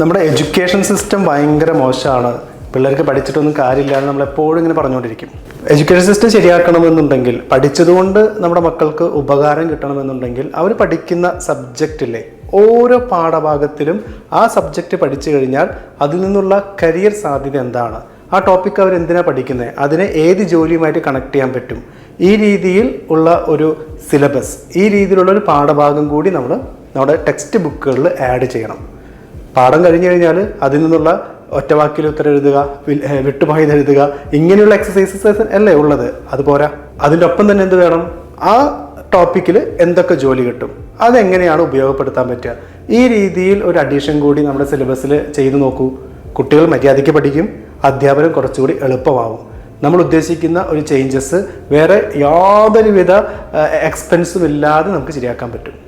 നമ്മുടെ education system ഭയങ്കര മോശമാണ്. പിള്ളേർക്ക് പഠിച്ചിട്ടൊന്നും കാര്യമില്ല എന്ന് നമ്മൾ എപ്പോഴും ഇങ്ങനെ പറഞ്ഞുകൊണ്ടിരിക്കും. എഡ്യൂക്കേഷൻ സിസ്റ്റം ശരിയാക്കണമെന്നുണ്ടെങ്കിൽ പഠിച്ചതുകൊണ്ട് നമ്മുടെ മക്കൾക്ക് ഉപകാരം കിട്ടണമെന്നുണ്ടെങ്കിൽ അവർ പഠിക്കുന്ന സബ്ജക്റ്റിലെ ഓരോ പാഠഭാഗത്തിലും ആ സബ്ജക്റ്റ് പഠിച്ചു കഴിഞ്ഞാൽ അതിൽ നിന്നുള്ള കരിയർ സാധ്യത എന്താണ്? ആ ടോപ്പിക് അവർ എന്തിനാണ് പഠിക്കുന്നത് അതിനെ ഏത് ജോലിയുമായിട്ട് കണക്ട് ചെയ്യാൻ പറ്റും? ഈ രീതിയിൽ ഉള്ള ഒരു സിലബസ് ഈ രീതിയിലുള്ള ഒരു പാഠഭാഗം കൂടി നമ്മൾ നമ്മുടെ ടെക്സ്റ്റ് ബുക്കുകളിൽ ആഡ് ചെയ്യണം. പാഠം കഴിഞ്ഞു കഴിഞ്ഞാൽ അതിൽ നിന്നുള്ള ഒറ്റവാക്കിൽ ഉത്തരം എഴുതുക വിൽ- ഏഹ് എഴുതുക ഇങ്ങനെയുള്ള എക്സസൈസസ് അല്ലേ ഉള്ളത്. അതുപോലെ അതിന്റെ ഒപ്പം തന്നെ എന്ത് വേണം? ആ ടോപ്പിക്കിൽ എന്തൊക്കെ ജോലി കിട്ടും? അതെങ്ങനെയാണ് ഉപയോഗപ്പെടുത്താൻ പറ്റുക? ഈ രീതിയിൽ ഒരു അഡീഷൻ കൂടി നമ്മുടെ സിലബസിൽ ചെയ്തു നോക്കൂ. കുട്ടികൾ മര്യാദയ്ക്ക് പഠിക്കും അധ്യാപനം കുറച്ചുകൂടി എളുപ്പമാവും. നമ്മൾ ഉദ്ദേശിക്കുന്ന ഒരു ചേഞ്ചസ് വേറെ യാതൊരുവിധ എക്സ്പെൻസും ഇല്ലാതെ നമുക്ക് ശരിയാക്കാൻ പറ്റും.